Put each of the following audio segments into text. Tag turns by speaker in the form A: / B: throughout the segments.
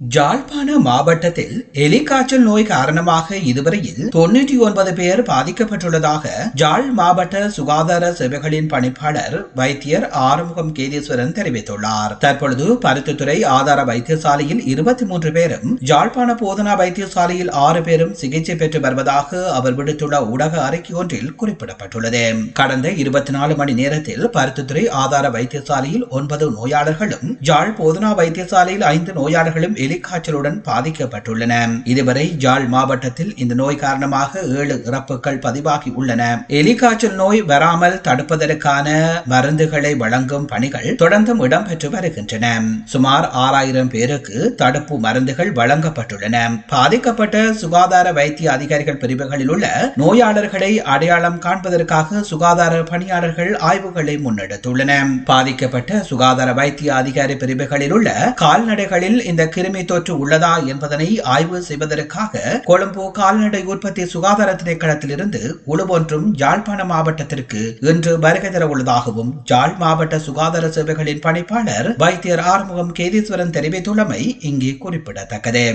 A: ஜாழ்ப்பாண மாவட்டத்தில் எலிக்காய்ச்சல் நோய் காரணமாக இதுவரையில் தொன்னூற்றி ஒன்பது பேர் பாதிக்கப்பட்டுள்ளதாக ஜாழ் மாவட்ட சுகாதார சேவைகளின் பணிப்பாளர் வைத்தியர் ஆறுமுகம் கேதீஸ்வரன் தெரிவித்துள்ளார். தற்பொழுது பருத்தித்துறை ஆதார வைத்தியசாலையில் இருபத்தி மூன்று பேரும் ஜாழ்ப்பாண போதனா வைத்தியசாலையில் ஆறு பேரும் சிகிச்சை பெற்று வருவதாக அவர் விடுத்துள்ள ஊடக அறிக்கை ஒன்றில் குறிப்பிடப்பட்டுள்ளது. கடந்த இருபத்தி நாலு மணி நேரத்தில் பருத்தித்துறை ஆதார வைத்தியசாலையில் ஒன்பது நோயாளர்களும் ஜாழ் போதனா வைத்தியசாலையில் ஐந்து நோயாளர்களும் எலிக்காய்ச்சலுடன் பாதிக்கப்பட்டுள்ளன. இதுவரை ஜாழ் மாவட்டத்தில் இந்த நோய் காரணமாக ஏழு இறப்புகள் பதிவாகி உள்ளன. எலிக்காய்ச்சல் நோய் வராமல் தடுப்பதற்கான மருந்துகளை வழங்கும் பணிகள் தொடர்ந்தும் இடம்பெற்று வருகின்றன. சுமார் ஆறாயிரம் பேருக்கு தடுப்பு மருந்துகள் வழங்கப்பட்டுள்ளன. பாதிக்கப்பட்ட சுகாதார வைத்திய அதிகாரிகள் பிரிவுகளில் உள்ள நோயாளர்களை அடையாளம் காண்பதற்காக சுகாதார பணியாளர்கள் ஆய்வுகளை முன்னெடுத்துள்ளன பாதிக்கப்பட்ட சுகாதார வைத்திய அதிகாரி பிரிவுகளில் உள்ள கால்நடைகளில் இந்த கிருமி தொற்று உள்ளதா என்பதனை ஆய்வு செய்வதற்காக கொழும்பு கால்நடை உற்பத்தி சுகாதார திணைக்களத்திலிருந்து குழு ஒன்றும் யாழ்ப்பாண மாவட்டத்திற்கு இன்று வருகை தர உள்ளதாகவும் யாழ் மாவட்ட சுகாதார சேவைகளின் பணிப்பாளர் வைத்தியர் ஆறுமுகம் கேதீஸ்வரன் தெரிவித்துள்ளமை இங்கே குறிப்பிடத்தக்கது.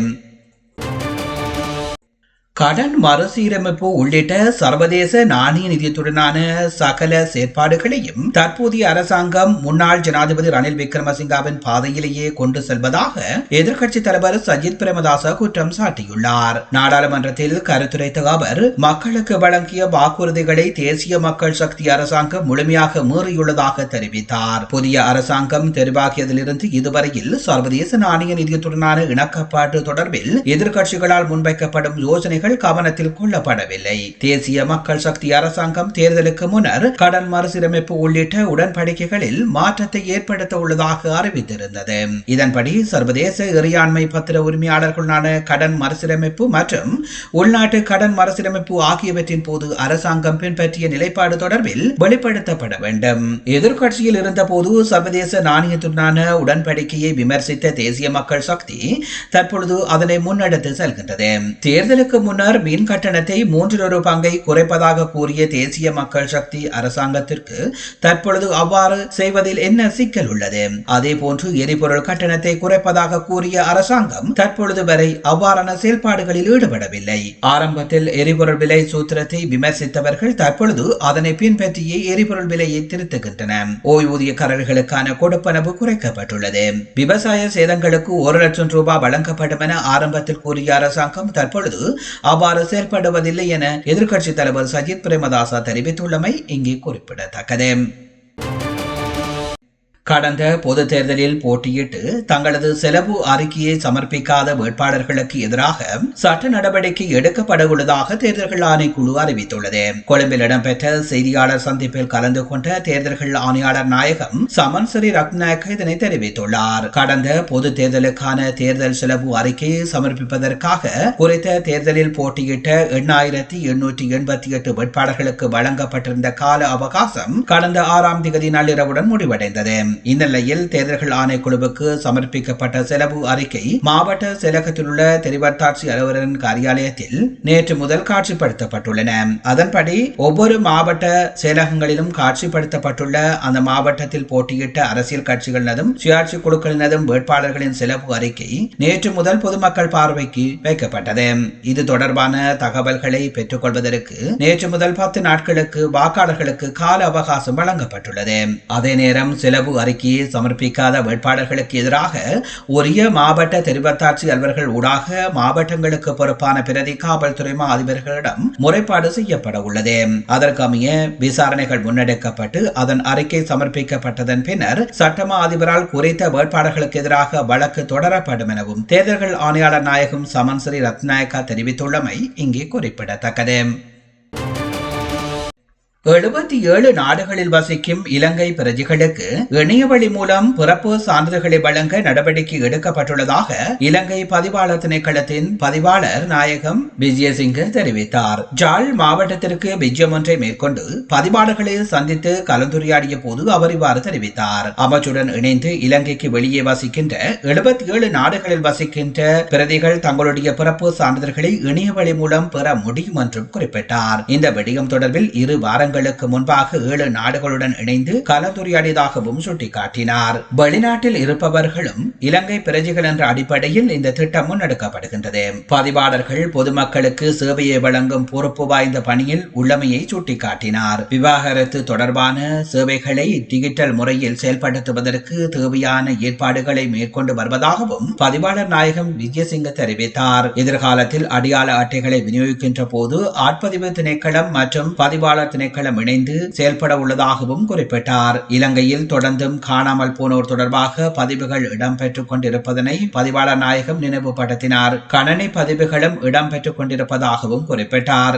A: கடன் மறுசீரமைப்பு உள்ளிட்ட சர்வதேச நாணய நிதியத்துடனான சகல செயற்பாடுகளையும் தற்போதைய அரசாங்கம் முன்னாள் ஜனாதிபதி ரணில் விக்ரமசிங்காவின் பாதையிலேயே கொண்டு செல்வதாக எதிர்க்கட்சி தலைவர் சஜித் பிரேமதாச குற்றம் சாட்டியுள்ளார். நாடாளுமன்றத்தில் கருத்துரைத்த அவர் மக்களுக்கு வழங்கிய வாக்குறுதிகளை தேசிய மக்கள் சக்தி அரசாங்கம் முழுமையாக மீறியுள்ளதாக தெரிவித்தார். புதிய அரசாங்கம் தெரிவாகியதிலிருந்து இதுவரையில் சர்வதேச நாணய நிதியத்துடனான இணக்கப்பாடு தொடர்பில் எதிர்க்கட்சிகளால் முன்வைக்கப்படும் யோசனை பிரச்சனைகள் கவனத்தில் கொள்ளப்படவில்லை. தேசிய மக்கள் சக்தி அரசாங்கம் தேர்தலுக்கு முன்னர் கடன் மறுசீரமைப்பு உள்ளிட்ட உடன்படிக்கைகளில் மாற்றத்தை ஏற்படுத்த உள்ளதாக அறிவித்திருந்தது. இதன்படி சர்வதேச இறையாண்மை பத்திர உரிமையாளர்களுடனான கடன் மறுசீரமைப்பு மற்றும் உள்நாட்டு கடன் மறுசீரமைப்பு ஆகியவற்றின் போது அரசாங்கம் பின்பற்றிய நிலைப்பாடு தொடர்பில் வெளிப்படுத்தப்பட வேண்டும். எதிர்கட்சியில் இருந்தபோது சர்வதேச நாணயத்துடனான உடன்படிக்கையை விமர்சித்த தேசிய மக்கள் சக்தி தற்பொழுது அதனை முன்னெடுத்து செல்கின்றது. தேர்தலுக்கு முன்னர் மின் கட்டணத்தை மூன்றிலொரு பங்கை குறைப்பதாக கூறிய தேசிய மக்கள் சக்தி அரசாங்கத்திற்கு தற்பொழுது அவ்வாறு செய்வதில் என்ன சிக்கல் உள்ளது? அதே போன்று எரிபொருள் கட்டணத்தை குறைப்பதாக கூறிய அரசாங்கம் தற்பொழுது வரை அவ்வாறான செயல்பாடுகளில் ஈடுபடவில்லை. ஆரம்பத்தில் எரிபொருள் விலை சூத்திரத்தை விமர்சித்தவர்கள் தற்பொழுது அதனை பின்பற்றியே எரிபொருள் விலையை திருத்துகின்றன ஓய்வூதியக்காரர்களுக்கான கொடுப்பனவு குறைக்கப்பட்டுள்ளது. விவசாய சேதங்களுக்கு ஒரு லட்சம் ரூபாய் வழங்கப்படும் என ஆரம்பத்தில் கூறிய அரசாங்கம் தற்பொழுது அவ்வாறு செயல்படுவதில்லை என எதிர்க்கட்சித் தலைவர் சஜித் பிரேமதாசா தெரிவித்துள்ளமை இங்கே குறிப்பிடத்தக்கது. கடந்த பொது தேர்தலில் போட்டியிட்டு தங்களது செலவு அறிக்கையை சமர்ப்பிக்காத வேட்பாளர்களுக்கு எதிராக சட்ட நடவடிக்கை எடுக்கப்படவுள்ளதாக தேர்தல்கள் ஆணைக்குழு அறிவித்துள்ளது. கொழும்பில் இடம்பெற்ற செய்தியாளர் சந்திப்பில் கலந்து கொண்ட தேர்தல்கள் ஆணையாளர் நாயகம் சமன்சரி ரத்நாயக் இதனை தெரிவித்துள்ளார். கடந்த பொது தேர்தலுக்கான தேர்தல் செலவு அறிக்கையை சமர்ப்பிப்பதற்காக குறித்த தேர்தலில் போட்டியிட்ட எண்ணாயிரத்தி எண்ணூற்றி எண்பத்தி எட்டு வேட்பாளர்களுக்கு வழங்கப்பட்டிருந்த கால அவகாசம் கடந்த ஆறாம் திகதி நள்ளிரவுடன் முடிவடைந்தது. இந்நிலையில் தேர்தல்கள் ஆணைக்குழுவுக்கு சமர்ப்பிக்கப்பட்ட செலவு அறிக்கை மாவட்ட செயலகத்தில் உள்ள தெரிவத்தாட்சி அலுவலரின் காரியாலயத்தில் நேற்று முதல் காட்சிப்படுத்தப்பட்டுள்ளன. அதன்படி ஒவ்வொரு மாவட்ட செயலகங்களிலும் காட்சிப்படுத்தப்பட்டுள்ள அந்த மாவட்டத்தில் போட்டியிட்ட அரசியல் கட்சிகளினதும் சுயாட்சி குழுக்களினதும் வேட்பாளர்களின் செலவு அறிக்கை நேற்று முதல் பொதுமக்கள் பார்வைக்கு வைக்கப்பட்டது. இது தொடர்பான தகவல்களை பெற்றுக் கொள்வதற்கு நேற்று முதல் பத்து நாட்களுக்கு வாக்காளர்களுக்கு கால அவகாசம் வழங்கப்பட்டுள்ளது. அதே நேரம் செலவு அறிக்கையை சமர்ப்பிக்காத வேட்பாளர்களுக்கு எதிராக உரிய மாவட்ட தெரிவத்தாட்சி அலுவலர்கள் ஊடாக மாவட்டங்களுக்கு பொறுப்பான பிரதி காவல்துறை மா அதிபர்களிடம் முறைப்பாடு செய்யப்பட உள்ளது. அதற்கமைய விசாரணைகள் முன்னெடுக்கப்பட்டு அதன் அறிக்கை சமர்ப்பிக்கப்பட்டதன் பின்னர் சட்டமா அதிபரால் குறித்த வேட்பாளர்களுக்கு எதிராக வழக்கு தொடரப்படும் எனவும் தேர்தல்கள் ஆணையாளர் நாயகம் சமன்ஸ்ரீ ரத்நாயக்கா தெரிவித்துள்ளமை இங்கே குறிப்பிடத்தக்கது. எழுபத்தி ஏழு நாடுகளில் வசிக்கும் இலங்கை பிரஜைகளுக்கு இணையவழி மூலம் பிறப்பு சான்றிதழ்களை வழங்க நடவடிக்கை எடுக்கப்பட்டுள்ளதாக இலங்கை பதிவாளர் திணைக்களத்தின் பதிவாளர் நாயகம் விஜயசிங்க தெரிவித்தார். ஜாழ் மாவட்டத்திற்கு விஜயம் ஒன்றை மேற்கொண்டு பதிவாளர்களை சந்தித்து கலந்துரையாடிய போது அவர் இவ்வாறு தெரிவித்தார். அமைச்சுடன் இணைந்து இலங்கைக்கு வெளியே வசிக்கின்ற எழுபத்தி ஏழு நாடுகளில் வசிக்கின்ற பிரதிகள் தங்களுடைய பிறப்பு சான்றிதழ்களை இணையவழி மூலம் பெற முடியும் என்றும் குறிப்பிட்டார். இந்த விடயம் தொடர்பில் இரு வாரங்கள் வாரங்களுக்கு முன்பாக ஏழு நாடுகளுடன் இணைந்து கலந்துரையாடியதாகவும் சுட்டிக்காட்டினார். வெளிநாட்டில் இருப்பவர்களும் இலங்கை பிரஜைகள் என்ற அடிப்படையில் இந்த திட்டம் முன்னெடுக்கப்படுகின்றது. பதிவாளர்கள் பொதுமக்களுக்கு சேவையை வழங்கும் பொறுப்பு வாய்ந்த பணியில் உள்ளமையை சுட்டிக்காட்டினார். விவாகரத்து தொடர்பான சேவைகளை டிஜிட்டல் முறையில் செயல்படுத்துவதற்கு தேவையான ஏற்பாடுகளை மேற்கொண்டு வருவதாகவும் பதிவாளர் நாயகம் விஜயசிங்க தெரிவித்தார். எதிர்காலத்தில் அடையாள அட்டைகளை விநியோகிக்கின்ற போது ஆட்பதிவு திணைக்களம் மற்றும் பதிவாளர் திணைக்களம் திணைக்களம் இணைந்து செயல்பட உள்ளதாகவும் குறிப்பிட்டார். இலங்கையில் தொடர்ந்தும் காணாமல் போனோர் தொடர்பாக பதிவுகள் இடம்பெற்றுக் கொண்டிருப்பதனை பதிவாளர் நாயகம் நினைவுபடுத்தினார். கணனி பதிவுகளும் இடம்பெற்றுக் கொண்டிருப்பதாகவும் குறிப்பிட்டார்.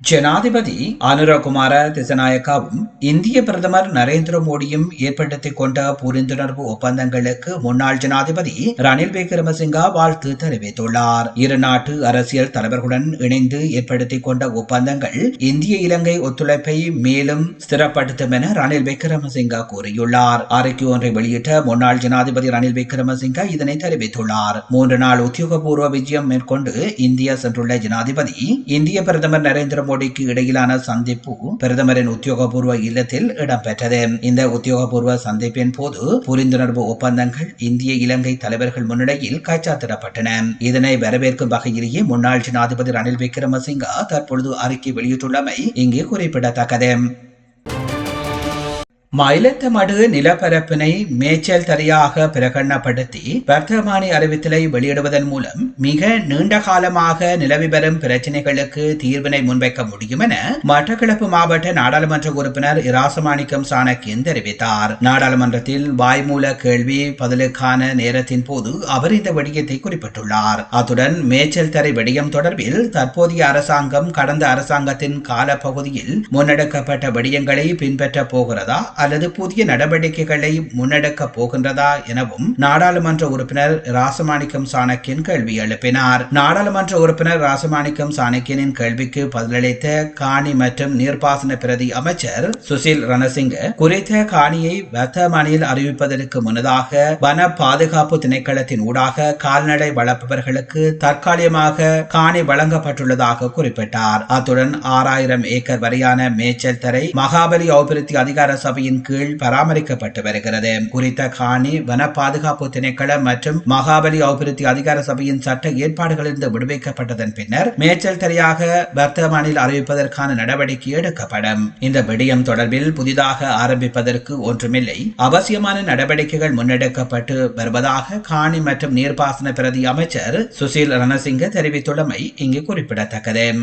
A: ஜனாதிபதி அனுரகுமார திசநாயக்காவும் இந்திய பிரதமர் நரேந்திர மோடியும் ஏற்படுத்திக் கொண்ட புரிந்துணர்வு ஒப்பந்தங்களுக்கு முன்னாள் ஜனாதிபதி ரணில் விக்ரமசிங்கா வாழ்த்து தெரிவித்துள்ளார். இரு நாட்டு அரசியல் தலைவர்களுடன் இணைந்து ஏற்படுத்திக் கொண்ட ஒப்பந்தங்கள் இந்திய இலங்கை ஒத்துழைப்பை மேலும் ஸ்திரப்படுத்தும் என ரணில் விக்ரமசிங்கா கூறியுள்ளார். அறிக்கை ஒன்றை வெளியிட்ட முன்னாள் ஜனாதிபதி ரணில் விக்ரமசிங்கா இதனை தெரிவித்துள்ளார். மூன்று நாள் உத்தியோகபூர்வ விஜயம் மேற்கொண்டு இந்தியா சென்றுள்ள ஜனாதிபதி இந்திய பிரதமர் நரேந்திர மோடிக்கு இடையிலான சந்திப்பு பிரதமரின் உத்தியோகபூர்வ இல்லத்தில் இடம்பெற்றது. இந்த உத்தியோகபூர்வ சந்திப்பின் போது புரிந்துணர்வு ஒப்பந்தங்கள் இந்திய இலங்கை தலைவர்கள் முன்னிலையில் கைச்சாத்திடப்பட்டன. இதனை வரவேற்கும் வகையிலேயே முன்னாள் ஜனாதிபதி ரணில் விக்ரமசிங்கா தற்பொழுது அறிக்கை வெளியிட்டுள்ளமை இங்கே குறிப்பிடத்தக்கது. மயிலத்தமடு நிலப்பரப்பினை மேய்ச்சல் தரையாக பிரகடனப்படுத்தி வர்த்தமானி அறிவித்தலை வெளியிடுவதன் மூலம் மிக நீண்ட காலமாக நிலவி வரும் பிரச்சினைகளுக்கு தீர்வினை முன்வைக்க முடியும் என மட்டக்களப்பு மாவட்ட நாடாளுமன்ற உறுப்பினர் இராசமாணிக்கம் சாணக்கியன் தெரிவித்தார். நாடாளுமன்றத்தில் வாய்மூல கேள்வி பதிலுக்கான நேரத்தின் போது அவர் இந்த விடயத்தை குறிப்பிட்டுள்ளார். அத்துடன் மேய்ச்சல் தரை விடயம் தொடர்பில் தற்போதைய அரசாங்கம் கடந்த அரசாங்கத்தின் காலப்பகுதியில் முன்னெடுக்கப்பட்ட விடயங்களை பின்பற்ற போகிறதா அல்லது புதிய நடவடிக்கைகளை முன்னெடுக்கப் போகின்றதா எனவும் நாடாளுமன்ற உறுப்பினர் ராசமாணிக்கம் சாணக்கியன் கேள்வி எழுப்பினார். நாடாளுமன்ற உறுப்பினர் ராசமாணிக்கம் சாணக்கியனின் கேள்விக்கு பதிலளித்த காணி மற்றும் நீர்ப்பாசன பிரதி அமைச்சர் சுசில் ரணசிங்க குறித்த காணியை வர்த்தமானியில் அறிவிப்பதற்கு முன்னதாக வன பாதுகாப்பு திணைக்களத்தின் ஊடாக கால்நடை வளர்ப்பவர்களுக்கு தற்காலிகமாக காணி வழங்கப்பட்டுள்ளதாக குறிப்பிட்டார். அத்துடன் ஆறாயிரம் ஏக்கர் வரையான மேய்ச்சல் தரை மகாபலி அபிவிருத்தி அதிகார சபையின் கீழ் பராமரிக்கப்பட்டு வருகிறது. குறித்த காணி வன பாதுகாப்பு திணைக்களம் மற்றும் மகாபலி அபிவிருத்தி அதிகார சபையின் சட்ட ஏற்பாடுகளிலிருந்து விடுவிக்கப்பட்டதன் பின்னர் மேய்ச்சல் தரையாக வர்த்தமானில் அறிவிப்பதற்கான நடவடிக்கை எடுக்கப்படும். இந்த விடயம் தொடர்பில் புதிதாக ஆரம்பிப்பதற்கு ஒன்றுமில்லை. அவசியமான நடவடிக்கைகள் முன்னெடுக்கப்பட்டு வருவதாக காணி மற்றும் நீர்ப்பாசன பிரதி அமைச்சர் சுசில் ரணசிங்க தெரிவித்துள்ளமை இங்கு குறிப்பிடத்தக்கது.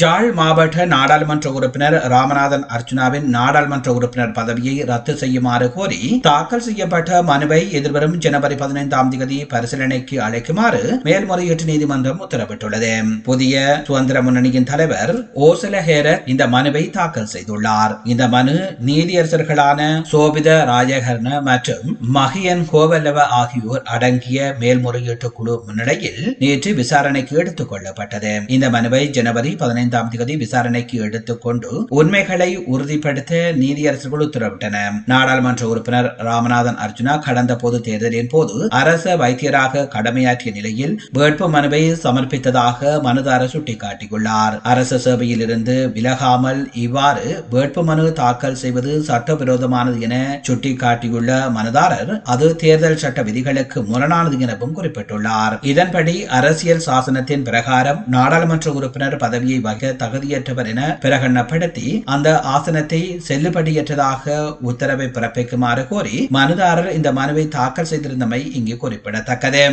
A: ஜாழ் மாவட்ட நாடாளுமன்ற உறுப்பினர் ராமநாதன் அர்ஜுனாவின் நாடாளுமன்ற உறுப்பினர் பதவியை ரத்து செய்யுமாறு கோரி தாக்கல் செய்யப்பட்ட மனுவை எதிர்வரும் ஜனவரி பதினைந்தாம் தேதி பரிசீலனைக்கு அழைக்குமாறு மேல்முறையீட்டு நீதிமன்றம் உத்தரவிட்டுள்ளது. புதிய சுதந்திர முன்னணியின் தலைவர் ஓசல ஹேரர் இந்த மனுவை தாக்கல் செய்துள்ளார். இந்த மனு நீதியரசர்களான சோபித ராஜகர்ண மற்றும் மகியன் கோவல்லவ ஆகியோர் அடங்கிய மேல்முறையீட்டு குழு முன்னிலையில் நேற்று விசாரணைக்கு எடுத்துக் கொள்ளப்பட்டது. இந்த மனுவை ஜனவரி பதினைந்து பதினைந்தாம் தேதி விசாரணைக்கு எடுத்துக்கொண்டு உண்மைகளை உறுதிப்படுத்த நீதியரசர்கள் உத்தரவிட்டன. நாடாளுமன்ற உறுப்பினர் ராமநாதன் அர்ஜுனா கடந்த பொது தேர்தலின் போது அரச வைத்தியராக கடமையாற்றிய நிலையில் வேட்பு மனுவை சமர்ப்பித்ததாக மனுதாரர் சுட்டிக்காட்டியுள்ளார். அரச சேவையில் இருந்து விலகாமல் இவ்வாறு வேட்பு மனு தாக்கல் செய்வது சட்டவிரோதமானது என சுட்டிக்காட்டியுள்ள மனுதாரர் அது தேர்தல் சட்ட விதிகளுக்கு முரணானது எனவும் குறிப்பிட்டுள்ளார். இதன்படி அரசியல் சாசனத்தின் பிரகாரம் நாடாளுமன்ற உறுப்பினர் பதவியை வகிக்க தகுதியற்றவர் என பிரகடனப்படுத்தி அந்த ஆசனத்தை செல்லுபடியற்றதாக உத்தரவை பிறப்பிக்குமாறு கோரி மனுதாரர் இந்த மனுவை தாக்கல் செய்திருந்தமை இங்கு குறிப்பிடத்தக்கது.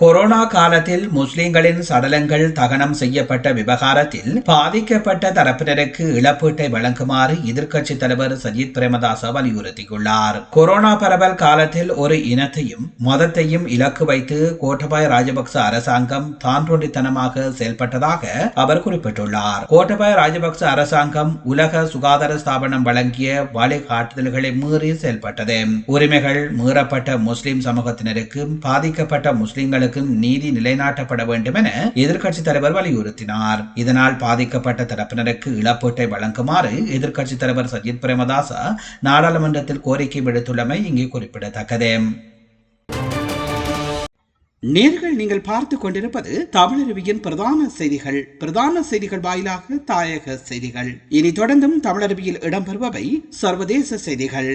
A: கொரோனா காலத்தில் முஸ்லிம்களின் சடலங்கள் தகனம் செய்யப்பட்ட விவகாரத்தில் பாதிக்கப்பட்ட தரப்பினருக்கு இழப்பீட்டை வழங்குமாறு எதிர்க்கட்சித் தலைவர் சஜித் பிரேமதாச வலியுறுத்தியுள்ளார். கொரோனா பரவல் காலத்தில் ஒரு இனத்தையும் மதத்தையும் இலக்கு வைத்து கோட்டபாய ராஜபக்ச அரசாங்கம் தான்றொண்டித்தனமாக செயல்பட்டதாக அவர் குறிப்பிட்டுள்ளார். கோட்டபாய ராஜபக்ச அரசாங்கம் உலக சுகாதார ஸ்தாபனம் வழங்கிய வழிகாட்டுதல்களை மீறி செயல்பட்டது. உரிமைகள் மீறப்பட்ட முஸ்லிம் சமூகத்தினருக்கும் பாதிக்கப்பட்ட முஸ்லிம்களுக்கு முஸ்லிம்களுக்கும் நீதி நிலைநாட்டப்பட வேண்டும் என எதிர்க்கட்சித் தலைவர் வலியுறுத்தினார். இதனால் பாதிக்கப்பட்ட தரப்பினருக்கு இழப்பீட்டை வழங்குமாறு எதிர்க்கட்சித் தலைவர் சஜித் பிரேமதாசா நாடாளுமன்றத்தில் கோரிக்கை விடுத்துள்ளமை இங்கே குறிப்பிடத்தக்கது.
B: நேர்கள் நீங்கள் பார்த்து கொண்டிருப்பது தமிழருவியின் பிரதான செய்திகள். பிரதான செய்திகள் வாயிலாக தாயக செய்திகள். இனி தொடர்ந்தும் தமிழருவியில் இடம்பெறுபவை சர்வதேச செய்திகள்.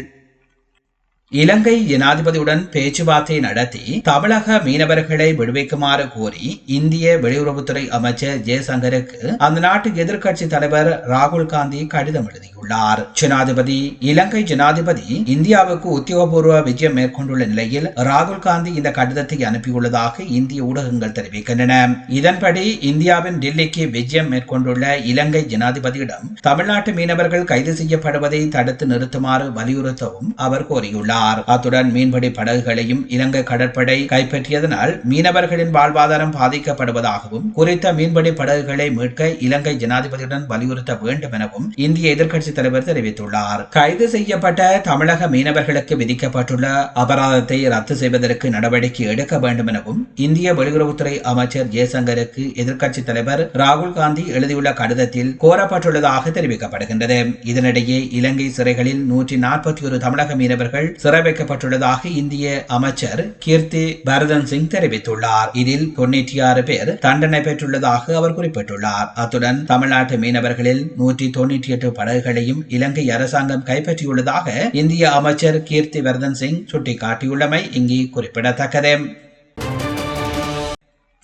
A: இலங்கை ஜனாதிபதியுடன் பேச்சுவார்த்தை நடத்தி தமிழக மீனவர்களை விடுவிக்குமாறு கோரி இந்திய வெளியுறவுத்துறை அமைச்சர் ஜெயசங்கருக்கு அந்த நாட்டு எதிர்க்கட்சி தலைவர் ராகுல் காந்தி கடிதம் எழுதியுள்ளார். ஜனாதிபதி இலங்கை ஜனாதிபதி இந்தியாவுக்கு உத்தியோகபூர்வ விஜயம் மேற்கொண்டுள்ள நிலையில் ராகுல் காந்தி இந்த கடிதத்தை அனுப்பியுள்ளதாக இந்திய ஊடகங்கள் தெரிவிக்கின்றன. இதன்படி இந்தியாவின் டெல்லிக்கு விஜயம் மேற்கொண்டுள்ள இலங்கை ஜனாதிபதியிடம் தமிழ்நாட்டு மீனவர்கள் கைது செய்யப்படுவதை தடுத்து நிறுத்துமாறு வலியுறுத்தவும் அவர் கோரியுள்ளார். கூறினார் அத்துடன் மீன்பிடி படகுகளையும் இலங்கை கடற்படை கைப்பற்றியதனால் மீனவர்களின் வாழ்வாதாரம் பாதிக்கப்படுவதாகவும் குறித்த மீன்பிடி படகுகளை மீட்க இலங்கை ஜனாதிபதியுடன் வலியுறுத்த வேண்டும் எனவும் இந்திய எதிர்க்கட்சித் தலைவர் தெரிவித்துள்ளார். கைது செய்யப்பட்ட தமிழக மீனவர்களுக்கு விதிக்கப்பட்டுள்ள அபராதத்தை ரத்து செய்வதற்கு நடவடிக்கை எடுக்க வேண்டும் எனவும் இந்திய வெளியுறவுத்துறை அமைச்சர் ஜெய்சங்கருக்கு எதிர்க்கட்சி தலைவர் ராகுல் காந்தி எழுதியுள்ள கடிதத்தில் கோரப்பட்டுள்ளதாக தெரிவிக்கப்படுகின்றது. இதனிடையே இலங்கை சிறைகளில் நூற்றி நாற்பத்தி ஒரு தமிழக மீனவர்கள் சிறை வைக்கப்பட்டுள்ளதாக இந்திய அமைச்சர் கீர்த்தி பரதன் சிங் தெரிவித்துள்ளார். இதில் தொன்னூற்றி ஆறு பேர் தண்டனை பெற்றுள்ளதாக அவர் குறிப்பிட்டுள்ளார். அத்துடன் தமிழ்நாட்டு மீனவர்களில் நூற்றி தொன்னூற்றி எட்டு படகுகளையும் இலங்கை அரசாங்கம் கைப்பற்றியுள்ளதாக இந்திய அமைச்சர் கீர்த்தி வர்தன் சிங் சுட்டிக்காட்டியுள்ளமை இங்கே குறிப்பிடத்தக்கது.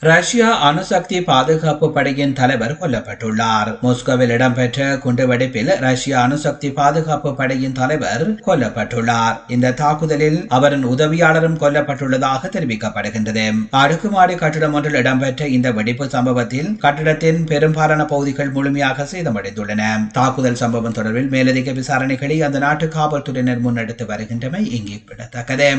A: ரஷ்யா அணுசக்தி பாதுகாப்பு படையின் தலைவர் கொல்லப்பட்டுள்ளார். மோஸ்கோவில் இடம்பெற்ற குண்டுவெடிப்பில் ரஷ்யா அணுசக்தி பாதுகாப்பு படையின் தலைவர் கொல்லப்பட்டுள்ளார். இந்த தாக்குதலில் அவரின் உதவியாளரும் கொல்லப்பட்டுள்ளதாக தெரிவிக்கப்படுகின்றது. அடுக்குமாடி கட்டிடம் ஒன்றில் இடம்பெற்ற இந்த வெடிப்பு சம்பவத்தில் கட்டிடத்தின் பெரும்பாலான பகுதிகள் முழுமையாக சேதமடைந்துள்ளன. தாக்குதல் சம்பவம் தொடர்பில் மேலதிக விசாரணைகளை அந்த நாட்டு காவல்துறையினர் முன்னெடுத்து வருகின்றமை இங்கே குறிப்பிடத்தக்கது.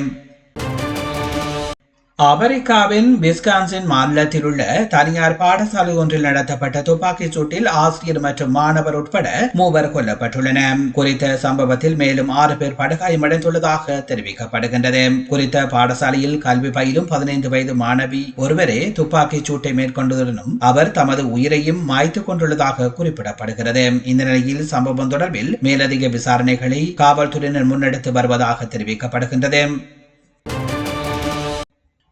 A: அமெரிக்காவின் விஸ்கான்சின் மாநிலத்தில் உள்ள தனியார் பாடசாலை ஒன்றில் நடத்தப்பட்ட துப்பாக்கிச் சூட்டில் ஆசிரியர் மற்றும் மாணவர் உட்பட மூவர் கொல்லப்பட்டுள்ளன குறித்த சம்பவத்தில் மேலும் ஆறு பேர் படுகாயமடைந்துள்ளதாக தெரிவிக்கப்படுகின்றது. குறித்த பாடசாலையில் கல்வி பயிலும் பதினைந்து வயது மாணவி ஒருவரே துப்பாக்கிச் சூட்டை மேற்கொண்டதுடனும் அவர் தமது உயிரையும் மாய்த்துக் கொண்டுள்ளதாக குறிப்பிடப்படுகிறது. இந்த நிலையில் சம்பவம் தொடர்பில் மேலதிக விசாரணைகளை காவல்துறையினர் முன்னெடுத்து வருவதாக தெரிவிக்கப்படுகின்றது.